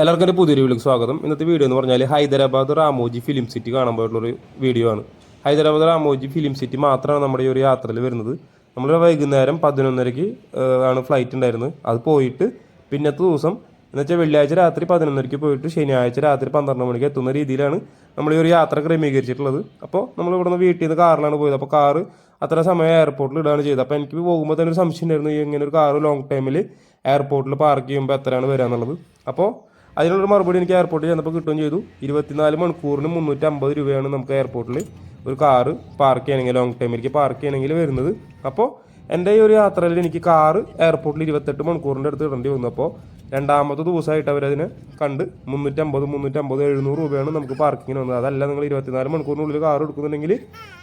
എല്ലാവർക്കും എന്റെ പുതിയൊരു വീഡിയോക്ക് സ്വാഗതം. ഇന്നത്തെ വീഡിയോ എന്ന് പറഞ്ഞാൽ ഹൈദരാബാദ് റാമോജി ഫിലിം സിറ്റി കാണാൻ പോയിട്ടുള്ളൊരു വീഡിയോ ആണ്. ഹൈദരാബാദ് റാമോജി ഫിലിം സിറ്റി മാത്രമാണ് നമ്മുടെ ഈ ഒരു യാത്രയിൽ വരുന്നത്. നമ്മൾ വൈകുന്നേരം പതിനൊന്നരയ്ക്ക് ആണ് ഫ്ലൈറ്റ് ഉണ്ടായിരുന്നത്. അത് പോയിട്ട് പിന്നത്തെ ദിവസം എന്നുവെച്ചാൽ വെള്ളിയാഴ്ച രാത്രി പതിനൊന്നരയ്ക്ക് പോയിട്ട് ശനിയാഴ്ച രാത്രി പന്ത്രണ്ട് മണിക്ക് എത്തുന്ന രീതിയിലാണ് നമ്മൾ ഈ ഒരു യാത്ര ക്രമീകരിച്ചിട്ടുള്ളത്. അപ്പോൾ നമ്മൾ ഇവിടെ നിന്ന് വീട്ടിൽ നിന്ന് കാറിലാണ് പോയത്. അപ്പോൾ കാറ് അത്ര സമയം എയർപോർട്ടിൽ ഇടാണ് ചെയ്തത്. അപ്പോൾ എനിക്ക് പോകുമ്പോൾ തന്നെ ഒരു സംശയം ഉണ്ടായിരുന്നു ഇങ്ങനെ ഒരു കാറ് ലോങ് ടൈമിൽ എയർപോർട്ടിൽ പാർക്ക് ചെയ്യുമ്പോൾ എത്രയാണ് വരിക എന്നുള്ളത് അപ്പോൾ അതിനുള്ളൊരു മറുപടി എനിക്ക് എയർപോർട്ടിൽ ചെന്നപ്പോൾ കിട്ടുകയും ചെയ്തു. ഇരുപത്തിനാല് മണിക്കൂറിന് മുന്നൂറ്റി അമ്പത് രൂപയാണ് നമുക്ക് എയർപോർട്ടിൽ ഒരു കാറ് പാർക്ക് ചെയ്യണമെങ്കിൽ ലോങ് ടൈമിലേക്ക് പാർക്ക് ചെയ്യണമെങ്കിൽ വരുന്നത്. അപ്പോൾ എന്റെ ഈ ഒരു യാത്രയിൽ എനിക്ക് കാറ് എയർപോർട്ടിൽ ഇരുപത്തെട്ട് മണിക്കൂറിന്റെ അടുത്ത് ഇടേണ്ടി വന്നു. അപ്പോൾ രണ്ടാമത്തെ ദിവസമായിട്ട് അവരതിനെ കണ്ട് മുന്നൂറ്റമ്പത് മുന്നൂറ്റമ്പത് എഴുന്നൂറ് രൂപയാണ് നമുക്ക് പാർക്കിങ്ങിന് വന്നത്. അതല്ല നിങ്ങൾ ഇരുപത്തിനാല് മണിക്കൂറിനുള്ളിൽ കാർ എടുക്കുന്നുണ്ടെങ്കിൽ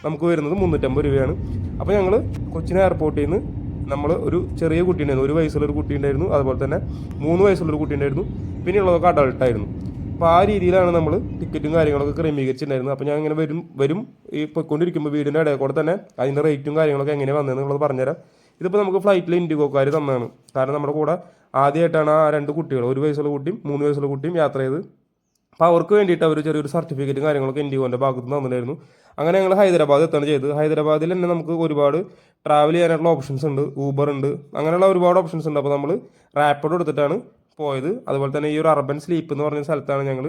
നമുക്ക് വരുന്നത് മുന്നൂറ്റമ്പത് രൂപയാണ്. അപ്പോൾ ഞങ്ങൾ കൊച്ചിൻ എയർപോർട്ടിൽ നിന്ന് നമ്മൾ ഒരു ചെറിയ കുട്ടി ഉണ്ടായിരുന്നു ഒരു വയസ്സുള്ളൊരു കുട്ടി ഉണ്ടായിരുന്നു അതുപോലെ തന്നെ മൂന്ന് വയസ്സുള്ളൊരു കുട്ടി ഉണ്ടായിരുന്നു പിന്നെ ഉള്ളതൊക്കെ അഡൾട്ടായിരുന്നു അപ്പോൾ ആ രീതിയിലാണ് നമ്മൾ ടിക്കറ്റും കാര്യങ്ങളൊക്കെ ക്രമീകരിച്ചിട്ടുണ്ടായിരുന്നത്. അപ്പോൾ ഞാൻ ഇങ്ങനെ വരും വരും ഈ പൊയ്ക്കൊണ്ടിരിക്കുമ്പോൾ വീടിന്റെ ഇടയിൽ കൂടെ തന്നെ അതിന്റെ റേറ്റും കാര്യങ്ങളൊക്കെ എങ്ങനെ വന്നതെന്നുള്ളത് പറഞ്ഞുതരാം. ഇതിപ്പോൾ നമുക്ക് ഫ്ലൈറ്റിൽ ഇൻഡിഗോക്കാർ തന്നതാണ് കാരണം നമ്മുടെ കൂടെ ആദ്യമായിട്ടാണ് ആ രണ്ട് കുട്ടികൾ ഒരു വയസ്സുള്ള കുട്ടിയും മൂന്ന് വയസ്സുള്ള കുട്ടിയും യാത്ര ചെയ്ത് അപ്പോൾ അവർക്ക് വേണ്ടിയിട്ട് അവർ ചെറിയൊരു സർട്ടിഫിക്കറ്റും കാര്യങ്ങളൊക്കെ ഇൻഡിഗോന്റെ ഭാഗത്ത് നിന്ന് അങ്ങനെ ഞങ്ങൾ ഹൈദരാബാദ് എത്താണ് ചെയ്തത്. ഹൈദരാബാദിൽ തന്നെ നമുക്ക് ഒരുപാട് ട്രാവൽ ചെയ്യാനുള്ള ഓപ്ഷൻസ് ഉണ്ട്. ഊബർ ഉണ്ട്. അങ്ങനെയുള്ള ഒരുപാട് ഓപ്ഷൻസ് ഉണ്ട്. അപ്പോൾ നമ്മൾ റാപ്പിഡ് എടുത്തിട്ടാണ് പോയത്. അതുപോലെ തന്നെ ഈ ഒരു അർബൻ സ്ലീപ്പ് എന്ന് പറഞ്ഞ സ്ഥലത്താണ് ഞങ്ങൾ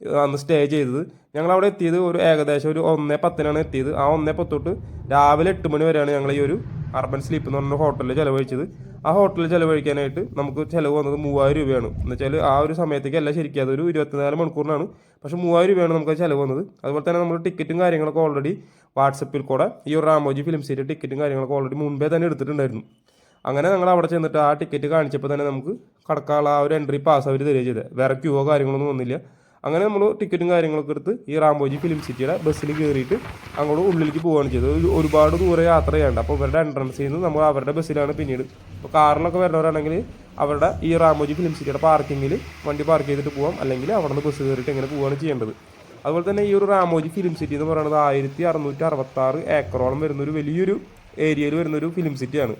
അന്ന് സ്റ്റേ ചെയ്തത്. ഞങ്ങൾ അവിടെ എത്തിയത് ഒരു ഏകദേശം ഒരു ഒന്നേ പത്തിനാണ് എത്തിയത്. ആ ഒന്നേ പത്തൊട്ട് രാവിലെ എട്ട് മണി വരെയാണ് ഞങ്ങൾ ഈ ഒരു അർബൻ സ്ലീപ്പ് എന്ന് പറഞ്ഞ ഹോട്ടലിൽ ചിലവഴിച്ചത്. ആ ഹോട്ടലിൽ ചിലവഴിക്കാനായിട്ട് നമുക്ക് ചിലവ് വന്നത് മൂവായിരം രൂപയാണ്. എന്ന് വെച്ചാൽ ആ ഒരു സമയത്തേക്ക് എല്ലാം ശരിക്കും അതൊരു ഇരുപത്തിനാല് മണിക്കൂറിനാണ്. പക്ഷേ മൂവായിരം രൂപയാണ് നമുക്ക് ചിലവ് വന്നത്. അതുപോലെ തന്നെ നമ്മൾ ടിക്കറ്റും കാര്യങ്ങളൊക്കെ ഓൾറെഡി വാട്സപ്പിൽ കൂടെ ഈ ഒരു റാമോജി ഫിലിം സിറ്റി ടിക്കറ്റും കാര്യങ്ങളൊക്കെ ഓൾറെഡി മുൻപേ തന്നെ എടുത്തിട്ടുണ്ടായിരുന്നു. അങ്ങനെ ഞങ്ങൾ അവിടെ ചെന്നിട്ട് ആ ടിക്കറ്റ് കാണിച്ചപ്പോൾ തന്നെ നമുക്ക് കടക്കാനുള്ള ആ ഒരു എൻട്രി പാസ് അവർ തരിക ചെയ്തത് വേറെ ക്യൂവോ കാര്യങ്ങളൊന്നും വന്നില്ല. അങ്ങനെ നമ്മൾ ടിക്കറ്റും കാര്യങ്ങളൊക്കെ എടുത്ത് ഈ റാംബോജി ഫിലിം സിറ്റിയുടെ ബസ്സിൽ കയറിയിട്ട് അങ്ങോട്ട് ഉള്ളിലേക്ക് പോവുകയാണ് ചെയ്തത്. ഒരുപാട് ദൂരെ യാത്ര ചെയ്യേണ്ട അപ്പോൾ ഇവരുടെ എൻട്രൻസിൽ നിന്ന് നമ്മൾ അവരുടെ ബസ്സിലാണ് പിന്നീട്. ഇപ്പോൾ കാറിലൊക്കെ വരുന്നവരാണെങ്കിൽ അവരുടെ ഈ റാമോജി ഫിലിം സിറ്റിയുടെ പാർക്കിങ്ങിൽ വണ്ടി പാർക്ക് ചെയ്തിട്ട് പോകാം അല്ലെങ്കിൽ അവിടെ നിന്ന് ബസ് കയറിയിട്ട് എങ്ങനെ പോവുകയാണ് ചെയ്യേണ്ടത്. അതുപോലെ തന്നെ ഈ ഒരു റാമോജി ഫിലിം സിറ്റി എന്ന് പറയുന്നത് ആയിരത്തി അറുന്നൂറ്റി അറുപത്താറ് ഏക്കറോളം വരുന്നൊരു വലിയൊരു ഏരിയയിൽ വരുന്നൊരു ഫിലിം സിറ്റിയാണ്.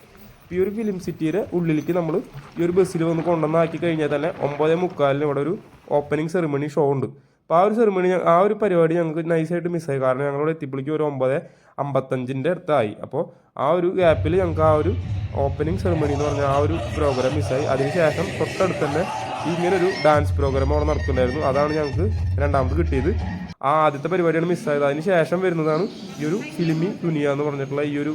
ഈ ഒരു ഫിലിം സിറ്റിയുടെ ഉള്ളിലേക്ക് നമ്മൾ ഈ ഒരു ബസ്സിൽ വന്ന് കൊണ്ടുവന്നാക്കി കഴിഞ്ഞാൽ തന്നെ ഒമ്പതേ മുക്കാലിന് ഇവിടെ ഒരു ഓപ്പണിംഗ് സെറിമണി ഷോ ഉണ്ട്. അപ്പോൾ ആ ഒരു സെറിമണി ആ ഒരു പരിപാടി ഞങ്ങൾക്ക് നൈസായിട്ട് മിസ്സായി കാരണം ഞങ്ങളോട് എത്തിയപ്പോഴേക്കും ഒരു ഒമ്പത് അമ്പത്തഞ്ചിന്റെ അടുത്തായി. അപ്പോൾ ആ ഒരു ഗ്യാപ്പിൽ ഞങ്ങൾക്ക് ആ ഒരു ഓപ്പണിംഗ് സെറിമണി എന്ന് പറഞ്ഞ ആ ഒരു പ്രോഗ്രാം മിസ്സായി അതിനുശേഷം തൊട്ടടുത്ത് തന്നെ ഇങ്ങനൊരു ഡാൻസ് പ്രോഗ്രാം അവിടെ നടക്കുന്നുണ്ടായിരുന്നു. അതാണ് ഞങ്ങൾക്ക് രണ്ടാമത് കിട്ടിയത്. ആ ആദ്യത്തെ പരിപാടിയാണ് മിസ്സായത് അതിന് ശേഷം വരുന്നതാണ് ഈ ഒരു ഫിലിമി ദുനിയ എന്ന് പറഞ്ഞിട്ടുള്ള ഈ ഒരു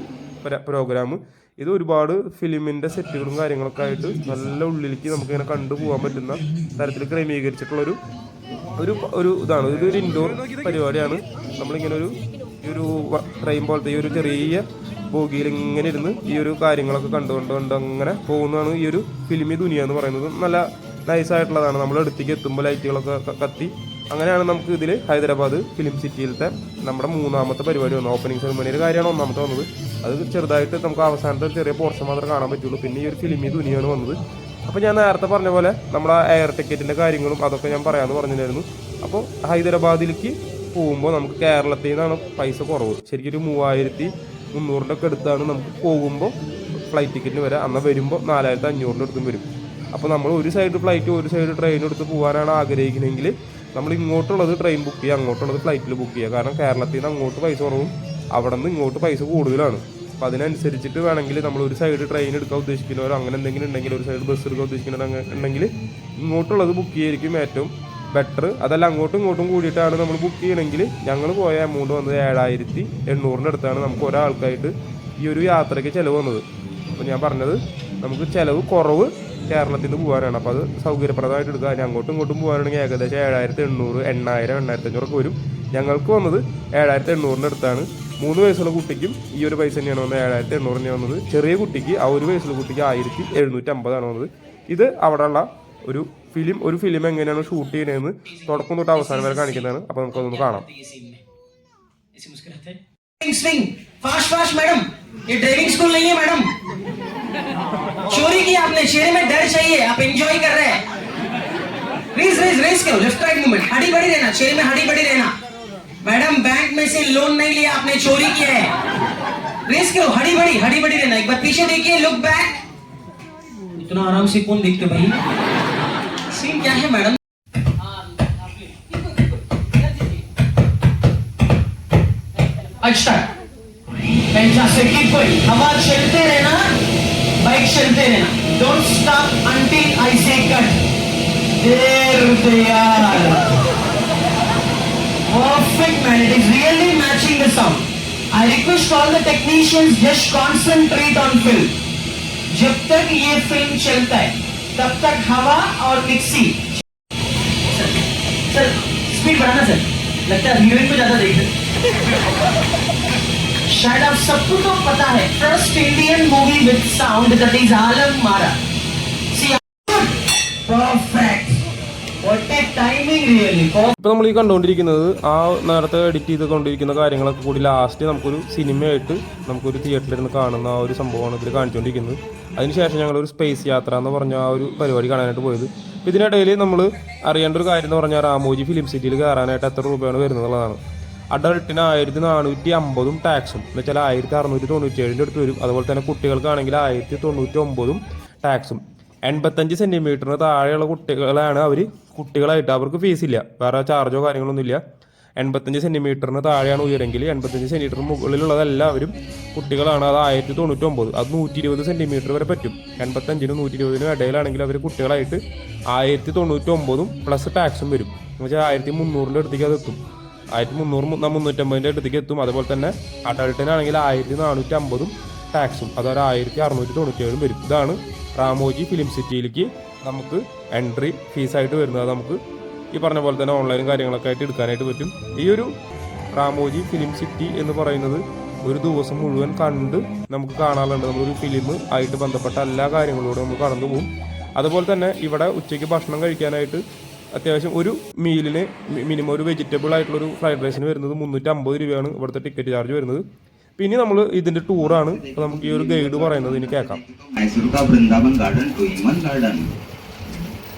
പ്രോഗ്രാം ഇത് ഒരുപാട് ഫിലിമിന്റെ സെറ്റുകളും കാര്യങ്ങളൊക്കെ ആയിട്ട് നല്ല ഉള്ളിലേക്ക് നമുക്കിങ്ങനെ കണ്ടുപോകാൻ പറ്റുന്ന തരത്തിൽ ക്രമീകരിച്ചിട്ടുള്ളൊരു ഒരു ഒരു ഇതാണ്. ഇതൊരു ഇൻഡോർ പരിപാടിയാണ്. നമ്മളിങ്ങനെ ഒരു ഈ ഒരു ട്രെയിൻ പോലത്തെ ഈ ഒരു ചെറിയ ബോഗിയിൽ ഇങ്ങനെ ഇരുന്ന് ഈ ഒരു കാര്യങ്ങളൊക്കെ കണ്ടുകൊണ്ട് കൊണ്ട് അങ്ങനെ പോകുന്നതാണ് ഈ ഒരു ഫിലിമി ദുനിയ എന്ന് പറയുന്നത്. നല്ല നൈസായിട്ടുള്ളതാണ് നമ്മൾ അടുത്തേക്ക് എത്തുമ്പോൾ ലൈറ്റുകളൊക്കെ കത്തി അങ്ങനെയാണ് നമുക്ക് ഇതിൽ ഹൈദരാബാദ് ഫിലിം സിറ്റിയിലത്തെ നമ്മുടെ മൂന്നാമത്തെ പരിപാടി വന്നു ഓപ്പണിംഗ് സെറിമണിയുടെ കാര്യമാണ് ഒന്നാമത്തെ വന്നത്. അത് ചെറുതായിട്ട് നമുക്ക് അവസാനത്തെ ചെറിയ പോർഷൻ മാത്രമേ കാണാൻ പറ്റുള്ളൂ. പിന്നെ ഈ ഒരു ഫിലിമി ദുനിയാണ് വന്നത്. അപ്പോൾ ഞാൻ നേരത്തെ പറഞ്ഞ പോലെ നമ്മുടെ എയർ ടിക്കറ്റിന്റെ കാര്യങ്ങളും അതൊക്കെ ഞാൻ പറയാമെന്ന് പറഞ്ഞിട്ടുണ്ടായിരുന്നു. അപ്പോൾ ഹൈദരാബാദിലേക്ക് പോകുമ്പോൾ നമുക്ക് കേരളത്തിൽ നിന്നാണ് പൈസ കുറവ്. ശരിക്കും മൂവായിരത്തി മുന്നൂറിന്റെ ഒക്കെ അടുത്താണ് നമുക്ക് പോകുമ്പോൾ ഫ്ലൈറ്റ് ടിക്കറ്റിന് വരെ. അന്ന് വരുമ്പോൾ നാലായിരത്തി അഞ്ഞൂറിന്റെ അടുത്തും വരും. അപ്പോൾ നമ്മൾ ഒരു സൈഡ് ഫ്ലൈറ്റ് ഒരു സൈഡ് ട്രെയിൻ എടുത്ത് പോകാനാണ് ആഗ്രഹിക്കുന്നതെങ്കിൽ നമ്മൾ ഇങ്ങോട്ടുള്ളത് ട്രെയിൻ ബുക്ക് ചെയ്യുക അങ്ങോട്ടുള്ളത് ഫ്ലൈറ്റിൽ ബുക്ക് ചെയ്യുക കാരണം കേരളത്തിൽ നിന്ന് അങ്ങോട്ട് പൈസ കുറവും അവിടെ നിന്ന് ഇങ്ങോട്ട് പൈസ കൂടുതലാണ്. അപ്പോൾ അതിനനുസരിച്ചിട്ട് വേണമെങ്കിൽ നമ്മൾ ഒരു സൈഡ് ട്രെയിൻ എടുക്കാൻ ഉദ്ദേശിക്കുന്നവരോ അങ്ങനെ എന്തെങ്കിലും ഉണ്ടെങ്കിൽ ഒരു സൈഡ് ബസ് എടുക്കാൻ ഉദ്ദേശിക്കുന്നവരോ ഉണ്ടെങ്കിൽ ഇങ്ങോട്ടുള്ളത് ബുക്ക് ചെയ്യായിരിക്കും ഏറ്റവും ബെറ്റർ അതല്ല അങ്ങോട്ടും ഇങ്ങോട്ടും കൂടിയിട്ടാണ് നമ്മൾ ബുക്ക് ചെയ്യണമെങ്കിൽ ഞങ്ങൾ പോയ എമൗണ്ട് വന്നത് ഏഴായിരത്തി എണ്ണൂറിന്റെ അടുത്താണ് നമുക്ക് ഒരാൾക്കായിട്ട് ഈ ഒരു യാത്രയ്ക്ക് ചിലവ് വന്നത്. അപ്പോൾ ഞാൻ പറഞ്ഞത് നമുക്ക് ചിലവ് കുറവ് കേരളത്തിൽ നിന്ന് പോകാനാണ് അപ്പോൾ അത് സൗകര്യപ്രദമായിട്ട് എടുക്കുക അതിന് അങ്ങോട്ടും ഇങ്ങോട്ടും പോകാനാണെങ്കിൽ ഏകദേശം ഏഴായിരത്തി എണ്ണൂറ് എണ്ണായിരം എണ്ണായിരത്തി അഞ്ഞൂറൊക്കെ വരും ഞങ്ങൾക്ക് വന്നത് ഏഴായിരത്തി എണ്ണൂറിൻ്റെ അടുത്താണ് മൂന്ന് വയസ്സുള്ള കുട്ടിക്കും ഈ ഒരു പൈസ തന്നെയാണ് വന്നത് ഏഴായിരത്തി എണ്ണൂറ് തന്നെയാണ് വന്നത് ചെറിയ കുട്ടിക്ക് ആ ഒരു വയസ്സുള്ള കുട്ടിക്ക് ആയിരത്തി എഴുന്നൂറ്റി അമ്പതാണ് വന്നത് ഇത് അവിടെയുള്ള ഒരു ഫിലിം ഒരു ഫിലിം എങ്ങനെയാണ് ഷൂട്ട് ചെയ്യുന്നതെന്ന് തുടക്കം തൊട്ട് അവസാനം വരെ കാണിക്കുന്നതാണ് അപ്പോൾ നമുക്കതൊന്ന് കാണാം ये सीन में ऐसे मुस्कुराते हैं swing swing fast fast madam ये ड्राइविंग स्कूल नहीं है मैडम चोरी की आपने, शेर में डर चाहिए, आप एंजॉय कर रहे हैं। रेस रेस रेस करो लेफ़्ट राइट मूवमेंट हड्डी बड़ी रहना, शेर में हड्डी बड़ी रहना। मैडम बैंक में से लोन नहीं लिया, आपने चोरी किया है। रेस करो, हड़ी बड़ी हड्डी बड़ी रहना। एक बार पीछे देखिए लुक बैक इतना आराम से कौन देखते भाई? सीन क्या है, मैडम? अच्छा। पैसा से की कोई हवा चलते रहना बाइक चलते रहना डोंट स्टॉप अंटिल आई से कट देर दे यार Perfect man, it is really matching the sound. I request all the technicians just concentrate on film. जब तक ये फ़िल्म चलता है तब तक हवा और मिक्सी सर सर स्पीड बढ़ाना सर लगता है हीरोइन को ज़्यादा देख रहे शायद आप सबको तो पता है first Indian movie with sound that is Alam Ara see perfect what a timing really ഇപ്പോൾ നമ്മൾ ഈ കണ്ടുകൊണ്ടിരിക്കുന്നത് ആ നേരത്തെ എഡിറ്റ് ചെയ്ത് കൊണ്ടിരിക്കുന്ന കാര്യങ്ങളൊക്കെ കൂടി ലാസ്റ്റ് നമുക്കൊരു സിനിമയായിട്ട് നമുക്കൊരു തിയേറ്ററിൽ ഇരുന്ന് കാണുന്ന ആ ഒരു സംഭവമാണ് ഇതിൽ കാണിച്ചുകൊണ്ടിരിക്കുന്നത് അതിനുശേഷം ഞങ്ങളൊരു സ്പേസ് യാത്ര എന്ന് പറഞ്ഞ ആ ഒരു പരിപാടി കാണാനായിട്ട് പോയത് അപ്പോൾ ഇതിനിടയിൽ നമ്മൾ അറിയേണ്ട ഒരു കാര്യം എന്ന് പറഞ്ഞാൽ രാമോജി ഫിലിം സിറ്റിയിൽ കയറാനായിട്ട് എത്ര രൂപയാണ് വരുന്നതെന്നുള്ളതാണ് അഡൾട്ടിന് ആയിരത്തി നാനൂറ്റി അമ്പതും ടാക്സും എന്ന് വെച്ചാൽ ആയിരത്തി അറുന്നൂറ്റി തൊണ്ണൂറ്റി ഏഴിന്റെ അടുത്ത് വരും. അതുപോലെ തന്നെ കുട്ടികൾക്കാണെങ്കിൽ ആയിരത്തി തൊണ്ണൂറ്റി ഒമ്പതും ടാക്സും എൺപത്തഞ്ച് സെന്റിമീറ്ററിന് താഴെയുള്ള കുട്ടികളാണ് അവർ കുട്ടികളായിട്ട്. അവർക്ക് ഫീസ് ഇല്ല. വേറെ ചാർജോ കാര്യങ്ങളൊന്നും ഇല്ല. എൺപത്തഞ്ച് സെന്റിമീറ്ററിന് താഴെയാണ് ഉയരെങ്കിൽ എൺപത്തഞ്ച് സെന്റിമീറ്ററിന് മുകളിലുള്ളതെല്ലാവരും കുട്ടികളാണ്. അത് ആയിരത്തി തൊണ്ണൂറ്റി ഒമ്പത് അത് നൂറ്റി ഇരുപത് സെന്റിമീറ്റർ വരെ പറ്റും. എൺപത്തഞ്ചിനും നൂറ്റി ഇരുപതിനും ഇടയിലാണെങ്കിൽ അവർ കുട്ടികളായിട്ട് ആയിരത്തി തൊണ്ണൂറ്റി ഒമ്പതും പ്ലസ് ടാക്സും വരും. എന്ന് വെച്ചാൽ ആയിരത്തി മുന്നൂറിന്റെ അടുത്തേക്ക് അത് എത്തും. ആയിരത്തി മുന്നൂറ് മുന്നൂറ്റമ്പതിന്റെ അടുത്തേക്ക് എത്തും അതുപോലെ തന്നെ അഡൾട്ടിനാണെങ്കിൽ ആയിരത്തി നാനൂറ്റി അമ്പതും ടാക്സും. അതൊരു ആയിരത്തി അറുന്നൂറ്റി തൊണ്ണൂറ്റി ഏഴും വരും. ഇതാണ് റാമോജി ഫിലിം സിറ്റിയിലേക്ക് നമുക്ക് എൻട്രി ഫീസായിട്ട് വരുന്നത്. നമുക്ക് ഈ പറഞ്ഞ പോലെ തന്നെ ഓൺലൈനും കാര്യങ്ങളൊക്കെ ആയിട്ട് എടുക്കാനായിട്ട് പറ്റും. ഈ ഒരു റാമോജി ഫിലിം സിറ്റി എന്ന് പറയുന്നത് ഒരു ദിവസം മുഴുവൻ കണ്ട് നമുക്ക് കാണാറുണ്ട്. നമ്മളൊരു ഫിലിം ആയിട്ട് ബന്ധപ്പെട്ട എല്ലാ കാര്യങ്ങളോടും നമ്മൾ കടന്നു പോകും അതുപോലെ തന്നെ ഇവിടെ ഉച്ചയ്ക്ക് ഭക്ഷണം കഴിക്കാനായിട്ട് അത്യാവശ്യം ഒരു മീലിന് മിനിമം ഒരു വെജിറ്റബിൾ ആയിട്ടുള്ള ഒരു ഫ്രൈഡ് റൈസിന് വരുന്നത് മുന്നൂറ്റി അമ്പത് രൂപയാണ് ഇവിടുത്തെ ടിക്കറ്റ് ചാർജ് വരുന്നത് പിന്നെ നമ്മൾ ഇതിന്റെ ടൂറാണ് അപ്പോൾ നമുക്ക് ഈ ഒരു ഗൈഡ് പറയുന്നത് ഇനി കേൾക്കാം मैसूर का वृंदावन गार्डन टू ईमन गार्डन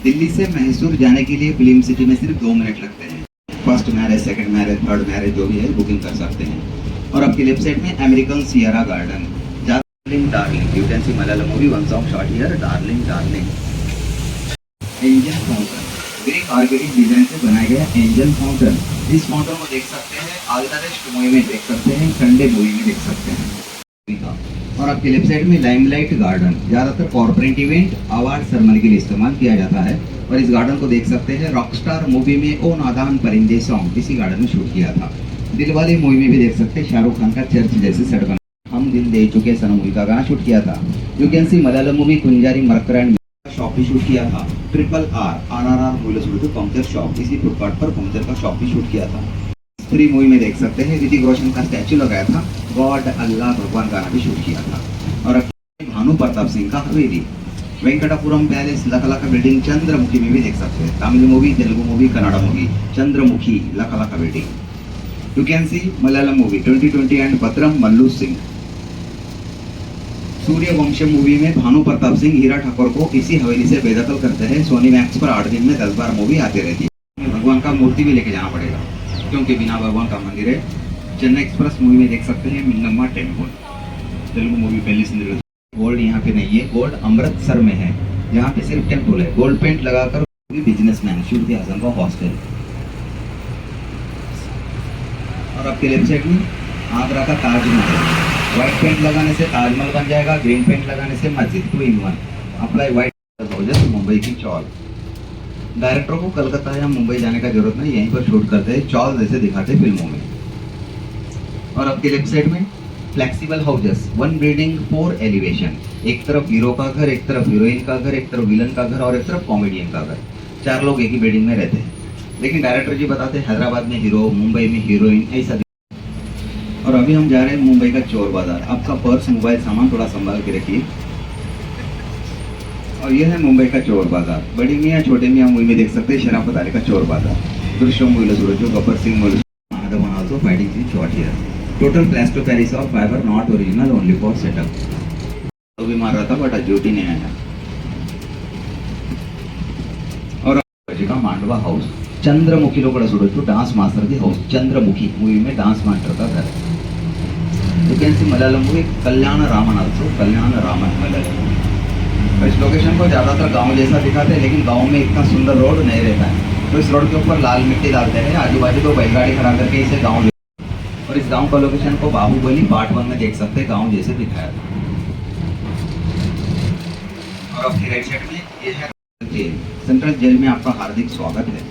दिल्ली से मैसूर जाने के लिए फिल्म सिटी में सिर्फ दो मिनट लगते हैं first marriage second marriage third marriage जो भी है बुकिंग कर सकते हैं और आपकी लेफ्ट साइड में American Sierra garden darling darling you can see Malayalam movie one song shot here darling darling angel fountain Greek organic design से बनाया गया एंजल फाउंटेन। इस फाउंटेन को देख सकते हैं आल्टरेस्ट मूवी में देख सकते हैं, संडे मूवी में देख सकते हैं। और आपके लेफ़्ट साइड में लाइमलाइट गार्डन, ज़्यादातर कॉर्पोरेट इवेंट अवार्ड सेरेमनी के लिए इस्तेमाल किया जाता है। और इस गार्डन को देख सकते हैं रॉकस्टार मूवी में ओ नादान परिंदे सॉन्ग इसी गार्डन में शूट किया था। दिलवाले मूवी में भी देख सकते हैं, शाहरुख खान का चर्च जैसे बना। हम दिल दे चुके सनम मूवी का गाना शूट किया था। You can see Malayalam movie Kunjali Marakkar shop भी शूट किया था। Triple R R R R movie shoot puncture shop इसी फुटपाथ पर पंक्चर का शॉप भी शूट किया था। फ्री मूवी में देख सकते हैं ऋतिक रोशन का स्टैचू लगाया था गॉड अल्लाह भगवान गाना भी शूट किया था। और भानु प्रताप सिंह का हवेली। वेंकटापुरम पैलेस लखलखा बिल्डिंग चंद्रमुखी में भी देख सकते हैं। Tamil movie Telugu movie Kannada movie Chandramukhi, लखलखा building you can see Malayalam movie 2020 and Bhadram Mallu Singh Surya Vamsham movie में भानु प्रताप सिंह हीरा ठाकुर को इसी हवेली से बेदखल करते हैं। सोनी मैक्स पर आठ दिन में दस बार मूवी आती रहती है। भगवान का मूर्ति भी लेके जाना पड़ेगा, क्योंकि बिना भगवान का मंदिर है। चेन्नई एक्सप्रेस मूवी में देख सकते हैं मिन्नम्मा टेंपल। तेलुगु मूवी पहली से गोल्ड यहाँ पे नहीं है। गोल्ड अमृतसर में है। यहाँ पे सिर्फ़ टेंपल है। गोल्ड पेंट लगाकर बिज़नेस बिजनेसमैन शुभ आज़म का हॉस्टल और आपके लेफ़्ट साइड में आगरा का ताजमहल। व्हाइट पेंट लगाने से ताजमहल बन जाएगा ग्रीन पेंट लगाने से मस्जिद टू इन अप्लाई व्हाइट जैसे मुंबई की चौल. डायरेक्टर को कलकत्ता या मुंबई जाने का ज़रूरत नहीं, यहीं पर शूट करते हैं, चौल जैसे दिखाते हैं फ़िल्मों में. और आपके लेफ़्ट साइड में flexible houses one building four elevation एक तरफ़ हीरो का घर, एक तरफ़ हीरोइन का घर, एक तरफ़ विलन का घर और एक तरफ़ कॉमेडियन का घर. चार लोग एक ही बिल्डिंग में रहते हैं. लेकिन डायरेक्टर जी बताते हैं, हैदराबाद में हीरो मुंबई में हीरोइन ऐसा अभी हम जा रहे हैं मुंबई का चोर बाज़ार। आपका पर्स, मोबाइल सामान थोड़ा संभाल के रखिए। और यह है मुंबई का चोर बाज़ार। बड़ी मियाँ, छोटे मियाँ मूवी में देख सकते हैं शराफत आले का चोर बाज़ार। दृश्य मूल्य सूरजो गब्बर सिंह मूल्य also fighting three short total plaster of Paris और fibre not original only for setup तो भी मार रहा था बट आज ड्यूटी नहीं आया। और का मांडवा हाउस चंद्रमुखी लोग डांस मास्टर थी हाउस चंद्रमुखी मूवी में डांस मास्टर का घर। You can see Malayalam movie Kalyan Raman also Kalyan Raman Malayalam. तो इस लोकेशन को ज़्यादातर गाँव जैसा दिखाते हैं, लेकिन गाँव में इतना सुंदर रोड नहीं रहता है। तो इस रोड के ऊपर लाल मिट्टी डालते हैं आजू बाजू तो बैलगाड़ी खड़ा करके इसे गाँव और इस गाँव का लोकेशन को बाहुबली पार्ट वन में देख सकते हैं, गाँव जैसे दिखाया था। और आपकी राइट साइड में, ये है सेंट्रल जेल में आपका हार्दिक स्वागत है।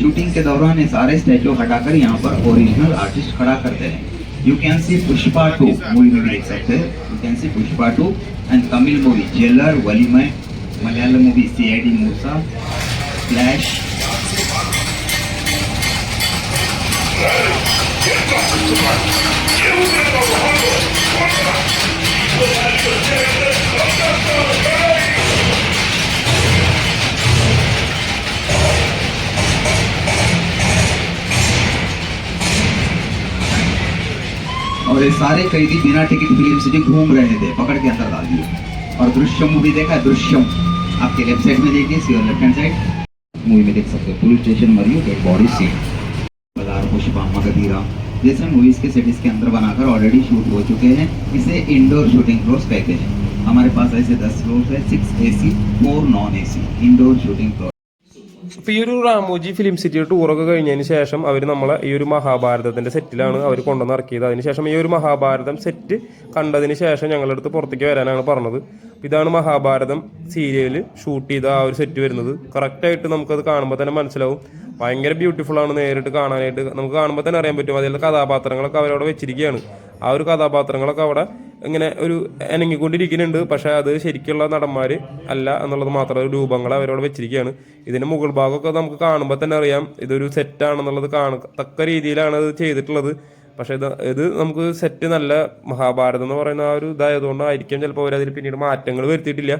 शूटिंग के दौरान ये सारे स्टैचू हटाकर यहाँ पर ओरिजिनल आर्टिस्ट खड़ा करते हैं। you can see Pushpa two movie में देख सकते हैं you can see Pushpa two and Tamil movie Jailer Valimai Malayalam movie सी आई ये सारे कैदी बिना टिकट फ़िल्म सिटी घूम रहे थे, पकड़ के अंदर डाल दिए। और दृश्यम मूवी देखा दृश्यम। आपके लेफ़्ट साइड में देखिए see left hand side movie में देख सकते हो पुलिस स्टेशन मरियो डेड बॉडी सीन बाज़ार पुष्पा मगधीरा जैसे मूवीज़ के सेट इसके अंदर बनाकर ऑलरेडी शूट हो चुके हैं, इसे इंडोर शूटिंग फ्लोर्स कहते हैं। हमारे पास ऐसे दस फ्लोर्स है six A C four non A C indoor shooting floor അപ്പോൾ ഈ ഒരു റാമോജി ഫിലിം സിറ്റി ടൂറൊക്കെ കഴിഞ്ഞതിന് ശേഷം അവർ നമ്മളെ ഈ ഒരു മഹാഭാരതത്തിന്റെ സെറ്റിലാണ് അവർ കൊണ്ടുവന്ന് ഇറക്കിയത്. അതിനുശേഷം ഈ ഒരു മഹാഭാരതം സെറ്റ് കണ്ടതിന് ശേഷം ഞങ്ങളുടെ അടുത്ത് പുറത്തേക്ക് വരാനാണ് പറഞ്ഞത്. ഇതാണ് മഹാഭാരതം സീരിയൽ ഷൂട്ട് ചെയ്ത ആ ഒരു സെറ്റ് വരുന്നത്. കറക്റ്റായിട്ട് നമുക്കത് കാണുമ്പോൾ തന്നെ മനസ്സിലാവും. ഭയങ്കര ബ്യൂട്ടിഫുൾ ആണ് നേരിട്ട് കാണാനായിട്ട്. നമുക്ക് കാണുമ്പോൾ തന്നെ അറിയാൻ പറ്റും. അതിലുള്ള കഥാപാത്രങ്ങളൊക്കെ അവരവിടെ വെച്ചിരിക്കുകയാണ് ആ ഒരു കഥാപാത്രങ്ങളൊക്കെ അവിടെ ഇങ്ങനെ ഒരു അനങ്ങിക്കൊണ്ടിരിക്കുന്നുണ്ട്. പക്ഷേ അത് ശരിക്കുള്ള നടന്മാർ അല്ല എന്നുള്ളത് മാത്രം രൂപങ്ങൾ അവരോട് വെച്ചിരിക്കുകയാണ് ഇതിന്റെ മുകൾ ഭാഗമൊക്കെ നമുക്ക് കാണുമ്പോൾ തന്നെ അറിയാം. ഇതൊരു സെറ്റാണെന്നുള്ളത് കാണ തക്ക രീതിയിലാണ് അത് ചെയ്തിട്ടുള്ളത്. പക്ഷേ ഇത് ഇത് നമുക്ക് സെറ്റ് നല്ല മഹാഭാരതം എന്ന് പറയുന്ന ആ ഒരു ഇതായതുകൊണ്ടായിരിക്കും ചിലപ്പോൾ അവർ അതിൽ പിന്നീട് മാറ്റങ്ങൾ വരുത്തിയിട്ടില്ല.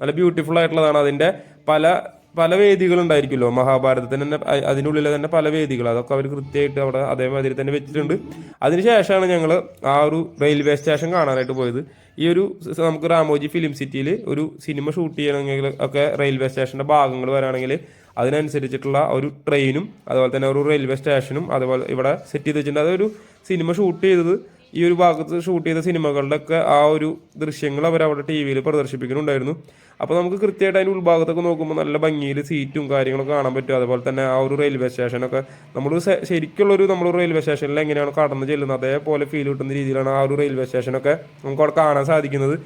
നല്ല ബ്യൂട്ടിഫുൾ ആയിട്ടുള്ളതാണ് അതിന്റെ പല പല വേദികളുണ്ടായിരിക്കുമല്ലോ. മഹാഭാരതത്തിന് തന്നെ അതിനുള്ളിൽ തന്നെ പല വേദികൾ. അതൊക്കെ അവർ കൃത്യമായിട്ട് അവിടെ അതേമാതിരി തന്നെ വെച്ചിട്ടുണ്ട്. അതിനുശേഷമാണ് ഞങ്ങൾ ആ ഒരു റെയിൽവേ സ്റ്റേഷൻ കാണാനായിട്ട് പോയത്. ഈ ഒരു നമുക്ക് രാമോജി ഫിലിം സിറ്റിയിൽ ഒരു സിനിമ ഷൂട്ട് ചെയ്യണമെങ്കിൽ ഒക്കെ റെയിൽവേ സ്റ്റേഷന്റെ ഭാഗങ്ങൾ വരാണെങ്കിൽ അതിനനുസരിച്ചിട്ടുള്ള ഒരു ട്രെയിനും അതുപോലെ തന്നെ ഒരു റെയിൽവേ സ്റ്റേഷനും അതുപോലെ ഇവിടെ സെറ്റ് ചെയ്ത് വെച്ചിട്ടുണ്ട്. അതൊരു സിനിമ ഷൂട്ട് ചെയ്തത് ഈ ഒരു ഭാഗത്ത് ഷൂട്ട് ചെയ്ത സിനിമകളുടെ ഒക്കെ ആ ഒരു ദൃശ്യങ്ങൾ അവർ അവിടെ ടി വിയിൽ പ്രദർശിപ്പിക്കുന്നുണ്ടായിരുന്നു. അപ്പോൾ നമുക്ക് കൃത്യമായിട്ട് അതിന്റെ ഉൾഭാഗത്തൊക്കെ നോക്കുമ്പോൾ നല്ല ഭംഗിയിൽ സീറ്റും കാര്യങ്ങളൊക്കെ കാണാൻ പറ്റും. അതുപോലെ തന്നെ ആ ഒരു റെയിൽവേ സ്റ്റേഷനൊക്കെ നമ്മൾ ശരിക്കുള്ളൊരു നമ്മൾ റെയിൽവേ സ്റ്റേഷനിൽ എങ്ങനെയാണ് കടന്നു ചെല്ലുന്നത് അതേപോലെ ഫീൽ കിട്ടുന്ന രീതിയിലാണ് ആ ഒരു റെയിൽവേ സ്റ്റേഷനൊക്കെ നമുക്ക് അവിടെ കാണാൻ സാധിക്കുന്നത്.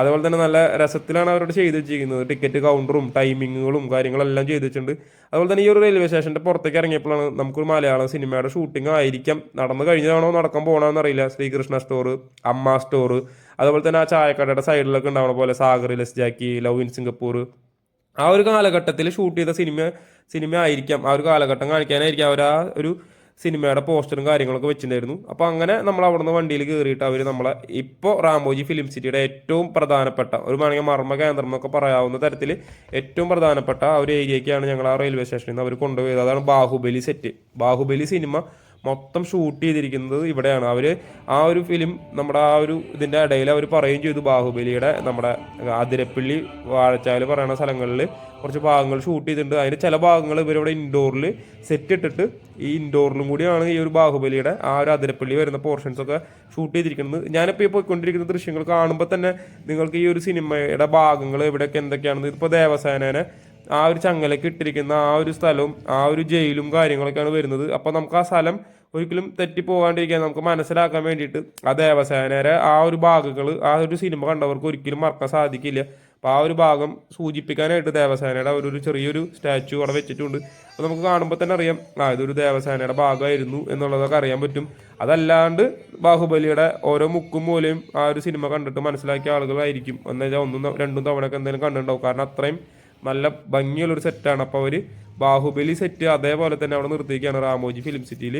അതുപോലെ തന്നെ നല്ല രസത്തിലാണ് അവരോട് ചെയ്ത് വെച്ചിരിക്കുന്നത് ടിക്കറ്റ് കൗണ്ടറും ടൈമിങ്ങുകളും കാര്യങ്ങളെല്ലാം ചെയ്ത് വെച്ചിട്ടുണ്ട് അതുപോലെ തന്നെ ഈ ഒരു റെയിൽവേ സ്റ്റേഷന്റെ പുറത്തേക്ക് ഇറങ്ങിയപ്പോഴാണ് നമുക്കൊരു മലയാളം സിനിമയുടെ ഷൂട്ടിംഗ് ആയിരിക്കാം. നടന്നു കഴിഞ്ഞതാണോ നടക്കാൻ പോകണമെന്ന് അറിയില്ല ശ്രീകൃഷ്ണ സ്റ്റോർ അമ്മ സ്റ്റോർ അതുപോലെ തന്നെ ആ ചായക്കടയുടെ സൈഡിലൊക്കെ ഉണ്ടാവണ പോലെ Sagar less Jacky love in Singapore. ആ ഒരു കാലഘട്ടത്തിൽ ഷൂട്ട് ചെയ്ത സിനിമ സിനിമ ആയിരിക്കാം. ആ ഒരു കാലഘട്ടം കാണിക്കാനായിരിക്കാം. അവർ ആ ഒരു സിനിമയുടെ പോസ്റ്ററും കാര്യങ്ങളൊക്കെ വെച്ചിട്ടുണ്ടായിരുന്നു. അപ്പോൾ അങ്ങനെ നമ്മൾ അവിടുന്ന് വണ്ടിയിൽ കയറിയിട്ട് അവർ നമ്മളെ ഇപ്പോൾ റാമോജി ഫിലിം സിറ്റിയുടെ ഏറ്റവും പ്രധാനപ്പെട്ട ഒരു വേണമെങ്കിൽ മർമ്മ കേന്ദ്രം എന്നൊക്കെ പറയാവുന്ന തരത്തിൽ ഏറ്റവും പ്രധാനപ്പെട്ട ഒരു ഏരിയയ്ക്കാണ് ഞങ്ങൾ ആ റെയിൽവേ സ്റ്റേഷനിൽ നിന്ന് അവർ കൊണ്ടുപോയത്. അതാണ് ബാഹുബലി സെറ്റ് ബാഹുബലി സിനിമ മൊത്തം ഷൂട്ട് ചെയ്തിരിക്കുന്നത് ഇവിടെയാണ്. അവർ ആ ഒരു ഫിലിം നമ്മുടെ ആ ഒരു ഇതിന്റെ ഇടയിൽ അവർ പറയുകയും ചെയ്തു. ബാഹുബലിയുടെ നമ്മുടെ അതിരപ്പള്ളി വാഴച്ചാൽ പറയുന്ന സ്ഥലങ്ങളിൽ കുറച്ച് ഭാഗങ്ങൾ ഷൂട്ട് ചെയ്തിട്ടുണ്ട്. അതിന്റെ ചില ഭാഗങ്ങൾ ഇവരിവിടെ ഇൻഡോറിൽ സെറ്റ് ഇട്ടിട്ട് ഈ ഇൻഡോറിലും കൂടിയാണ് ഈ ഒരു ബാഹുബലിയുടെ ആ ഒരു അതിരപ്പള്ളി വരുന്ന പോർഷൻസ് ഒക്കെ ഷൂട്ട് ചെയ്തിരിക്കുന്നത്. ഞാനിപ്പോൾ ഈ പോയിക്കൊണ്ടിരിക്കുന്ന ദൃശ്യങ്ങൾ കാണുമ്പോൾ തന്നെ നിങ്ങൾക്ക് ഈ ഒരു സിനിമയുടെ ഭാഗങ്ങൾ ഇവിടെയൊക്കെ എന്തൊക്കെയാണെന്ന് ഇപ്പോൾ ദേവസേനേനെ ആ ഒരു ചങ്ങലൊക്കെ ഇട്ടിരിക്കുന്ന ആ ഒരു സ്ഥലവും ആ ഒരു ജയിലും കാര്യങ്ങളൊക്കെയാണ് വരുന്നത്. അപ്പോൾ നമുക്ക് ആ സ്ഥലം ഒരിക്കലും തെറ്റിപ്പോകാണ്ടിരിക്കാൻ നമുക്ക് മനസ്സിലാക്കാൻ വേണ്ടിയിട്ട് ആ ദേവസേനയുടെ ആ ഒരു ഭാഗങ്ങൾ ആ ഒരു സിനിമ കണ്ടവർക്ക് ഒരിക്കലും മറക്കാൻ സാധിക്കില്ല. അപ്പോൾ ആ ഒരു ഭാഗം സൂചിപ്പിക്കാനായിട്ട് ദേവസേനയുടെ ഒരു ഒരു ചെറിയൊരു സ്റ്റാച്ചു അവിടെ വെച്ചിട്ടുണ്ട്. അപ്പോൾ നമുക്ക് കാണുമ്പോൾ തന്നെ അറിയാം ആ ഇതൊരു ദേവസേനയുടെ ഭാഗമായിരുന്നു എന്നുള്ളതൊക്കെ അറിയാൻ പറ്റും. അതല്ലാണ്ട് ബാഹുബലിയുടെ ഓരോ മുക്കും മൂലയും ആ ഒരു സിനിമ കണ്ടിട്ട് മനസ്സിലാക്കിയ ആളുകളായിരിക്കും. എന്ന് വെച്ചാൽ ഒന്നും രണ്ടും തവണയൊക്കെ എന്തെങ്കിലും കണ്ടിട്ടുണ്ടാവും. കാരണം അത്രയും നല്ല ഭംഗിയുള്ളൊരു സെറ്റാണ്. അപ്പോൾ അവർ ബാഹുബലി സെറ്റ് അതേപോലെ തന്നെ അവിടെ നിർത്തിയിരിക്കുകയാണ് റാമോജി ഫിലിം സിറ്റിയിൽ